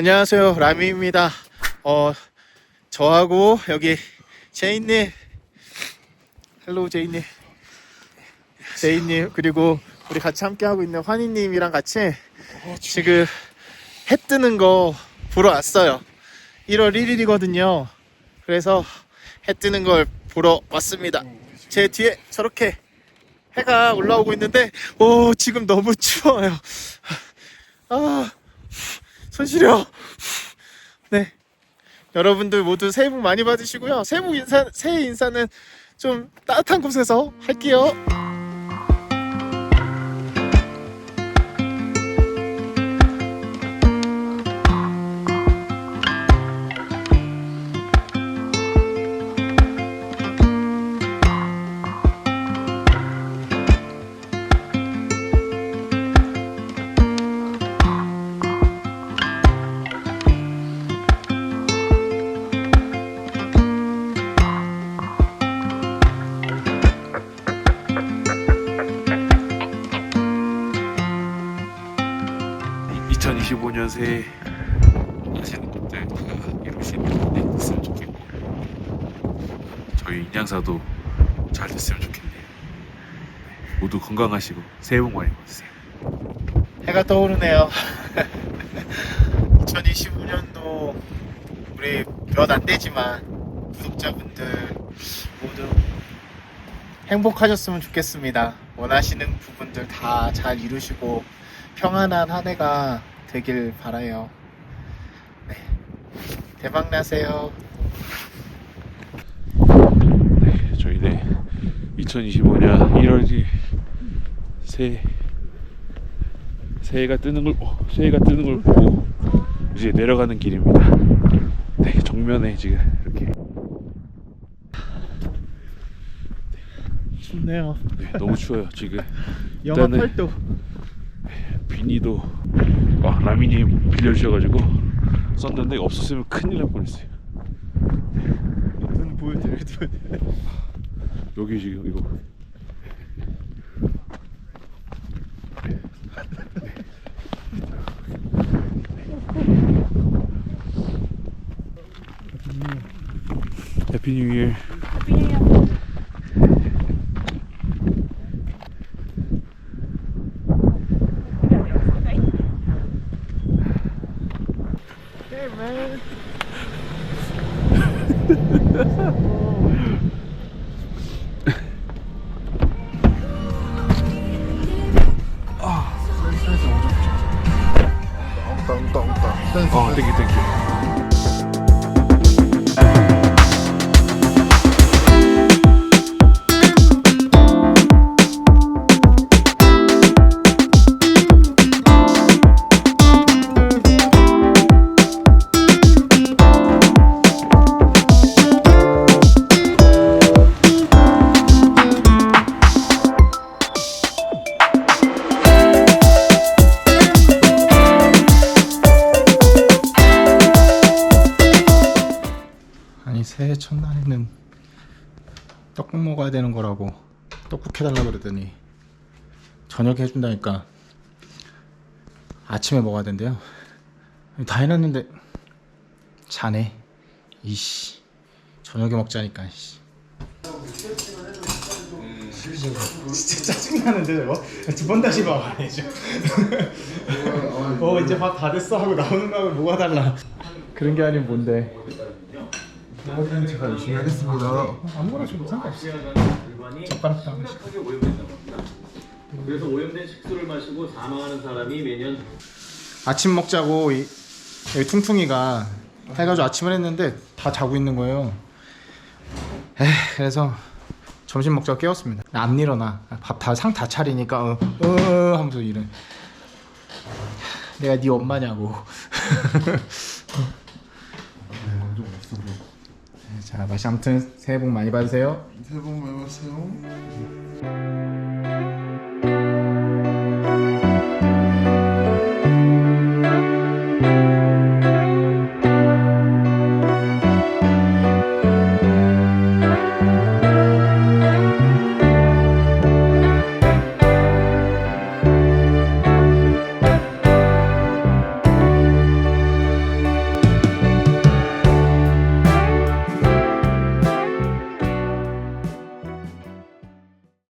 안녕하세요. 라미입니다. 어 저하고 여기 제이님. 헬로 제이님. 제이님 그리고 우리 같이 함께 하고 있는 환희님이랑 같이 지금 해 뜨는 거 보러 왔어요. 1월 1일이거든요. 그래서 해 뜨는 걸 보러 왔습니다. 제 뒤에 저렇게 해가 올라오고 있는데 오 지금 너무 추워요. 아 손 시려 네. 여러분들 모두 새해 복 많이 받으시고요. 새해 복 인사 새해 인사는 좀 따뜻한 곳에서 할게요 2025년 새해 하시는 것들 다 이루시는 데 있으면 좋겠고 저희 인양사도 잘 됐으면 좋겠네요. 네, 모두 건강하시고 새해 복 많이 받으세요. 해가 떠오르네요 2025년도 우리 몇 안 되지만 구독자분들 모두 행복하셨으면 좋겠습니다 원하시는 부분들 다 잘 이루시고 평안한 한 해가 되길 바라요 네. 대박 나세요 네, 저희네 2025년 1월 새 새해가 뜨는 걸 어, 새해가 뜨는 걸 보고 이제 내려가는 길입니다. 네, 정면에 지금 이렇게 좋네요 네, 너무 추워요 지금. 영하 일단은 8도 비니도 아, 라미님 빌려주셔가지고 썼는데 없었으면 큰일 날 뻔했어요. 눈 보여드려요 눈 여기 지금 이거 해피 뉴 이어 Hey man 어 땡큐 땡큐 아니 새해 첫날에는 떡국 먹어야 되는 거라고 떡국 해달라 그러더니 저녁에 해준다니까 아침에 먹어야 된대요. 다 해놨는데 자네. 이씨. 저녁에 먹자니까 씨. 진짜 짜증나는데 저거? 두 번 다시 밥안 해줘 어 이제 밥 다 됐어 하고 나오는 거하고 뭐가 달라? 그런 게 아니면 뭔데 하긴 제가 열심히 하겠습니다. 아무거나 줘도 상관없어 젓가락 다 하나씩 크게 오염된다고 합니다. 그래서 오염된 식수를 마시고 사망하는 사람이 매년 아침 먹자고 이, 여기 퉁퉁이가 해가지고 아침을 했는데 다 자고 있는 거예요. 에 그래서 점심 먹자고 깨웠습니다. 안 일어나. 밥 다 상 다 차리니까 어, 어 하면서 이래. 내가 네 엄마냐고. 자, 마시 아무튼 새해 복 많이 받으세요. 새해 복 많이 받으세요.